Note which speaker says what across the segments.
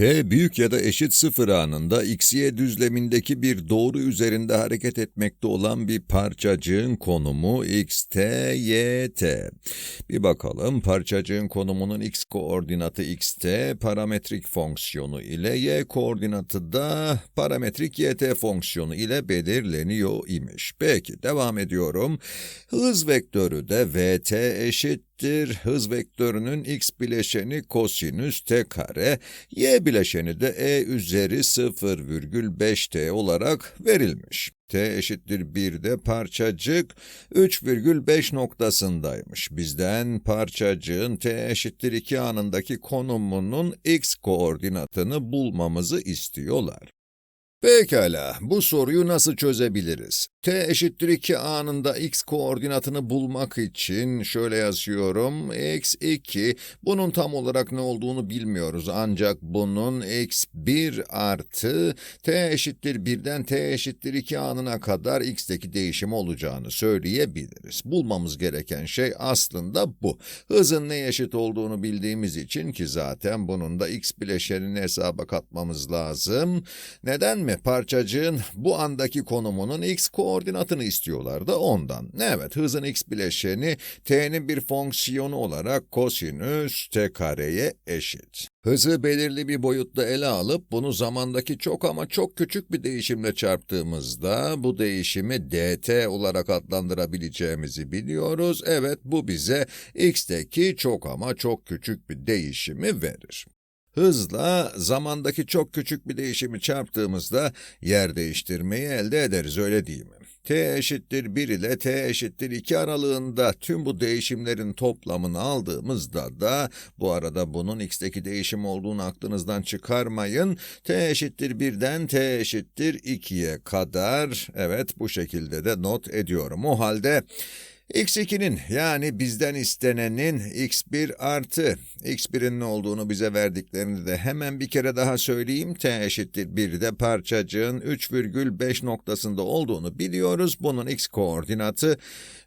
Speaker 1: t büyük ya da eşit sıfır anında x-y düzlemindeki bir doğru üzerinde hareket etmekte olan bir parçacığın konumu x, t, y, t. Bir bakalım parçacığın konumunun x koordinatı x, t parametrik fonksiyonu ile y koordinatı da parametrik y, t fonksiyonu ile belirleniyor imiş. Peki devam ediyorum. Hız vektörü de v, t eşit eşittir hız vektörünün x bileşeni kosinüs t kare, y bileşeni de e üzeri 0,5t olarak verilmiş. t eşittir 1'de parçacık 3,5 noktasındaymış. Bizden parçacığın t eşittir 2 anındaki konumunun x koordinatını bulmamızı istiyorlar. Pekala, bu soruyu nasıl çözebiliriz? t eşittir 2 anında x koordinatını bulmak için şöyle yazıyorum. x 2, bunun tam olarak ne olduğunu bilmiyoruz ancak bunun x 1 artı t eşittir 1'den t eşittir 2 anına kadar x'teki değişim olacağını söyleyebiliriz. Bulmamız gereken şey aslında bu. Hızın ne eşit olduğunu bildiğimiz için ki zaten bunun da x bileşenini hesaba katmamız lazım. Neden mi? Parçacığın bu andaki konumunun x koordinatını istiyorlar da ondan. Evet, hızın x bileşeni t'nin bir fonksiyonu olarak kosinüs t kareye eşit. Hızı belirli bir boyutta ele alıp bunu zamandaki çok ama çok küçük bir değişimle çarptığımızda bu değişimi dt olarak adlandırabileceğimizi biliyoruz. Evet bu bize x'teki çok ama çok küçük bir değişimi verir. Hızla zamandaki çok küçük bir değişimi çarptığımızda yer değiştirmeyi elde ederiz öyle değil mi? t eşittir 1 ile t eşittir 2 aralığında tüm bu değişimlerin toplamını aldığımızda da bu arada bunun x'teki değişim olduğunu aklınızdan çıkarmayın. t eşittir 1'den t eşittir 2'ye kadar evet bu şekilde de not ediyorum. O halde x2'nin yani bizden istenenin x1 artı x1'in ne olduğunu bize verdiklerini de hemen bir kere daha söyleyeyim. t eşittir 1'de parçacığın 3,5 noktasında olduğunu biliyoruz. Bunun x koordinatı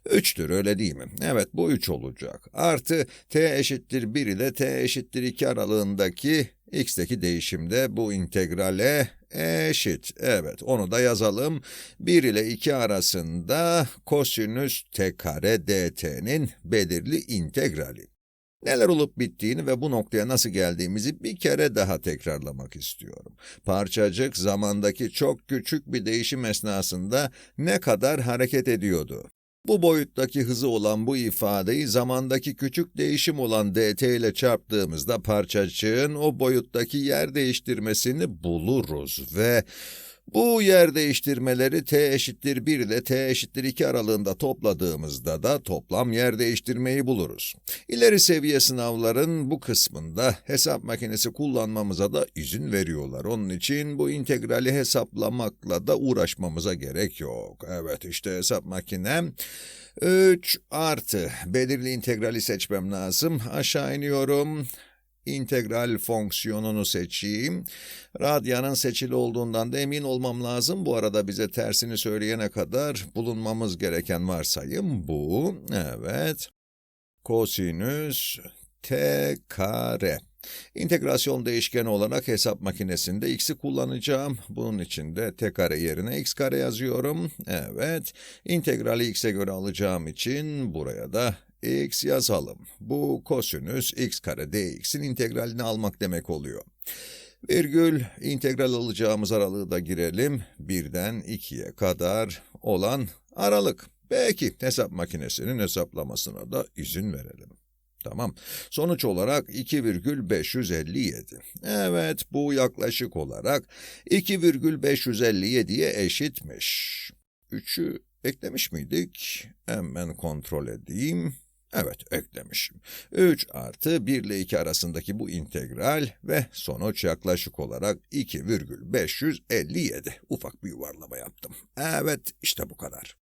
Speaker 1: 3'tür öyle değil mi? Evet bu 3 olacak. Artı t eşittir 1 ile t eşittir 2 aralığındaki x'teki değişimde bu integrale eşit. Evet, onu da yazalım. 1 ile 2 arasında kosinüs t kare dt'nin belirli integrali. Neler olup bittiğini ve bu noktaya nasıl geldiğimizi bir kere daha tekrarlamak istiyorum. Parçacık zamandaki çok küçük bir değişim esnasında ne kadar hareket ediyordu? Bu boyuttaki hızı olan bu ifadeyi zamandaki küçük değişim olan dt ile çarptığımızda parçacığın o boyuttaki yer değiştirmesini buluruz ve bu yer değiştirmeleri t eşittir 1 ile t eşittir 2 aralığında topladığımızda da toplam yer değiştirmeyi buluruz. İleri seviye sınavların bu kısmında hesap makinesi kullanmamıza da izin veriyorlar. Onun için bu integrali hesaplamakla da uğraşmamıza gerek yok. Evet işte hesap makinem 3 artı belirli integrali seçmem lazım. Aşağı iniyorum integral fonksiyonunu seçeyim. Radyanın seçili olduğundan da emin olmam lazım. Bu arada bize tersini söyleyene kadar bulunmamız gereken varsayım bu. Evet. Kosinüs t kare. İntegrasyon değişkeni olarak hesap makinesinde x'i kullanacağım. Bunun için de t kare yerine x kare yazıyorum. Evet, integrali x'e göre alacağım için buraya da x yazalım. Bu kosinüs x kare dx'in integralini almak demek oluyor. Virgül, integral alacağımız aralığı da girelim. 1'den 2'ye kadar olan aralık. Peki, hesap makinesinin hesaplamasına da izin verelim. Tamam. Sonuç olarak 2,557. Evet, bu yaklaşık olarak 2,557'ye eşitmiş. 3'ü eklemiş miydik? Hemen kontrol edeyim. Evet, eklemişim. 3 artı 1 ile 2 arasındaki bu integral ve sonuç yaklaşık olarak 2,557. Ufak bir yuvarlama yaptım. Evet, işte bu kadar.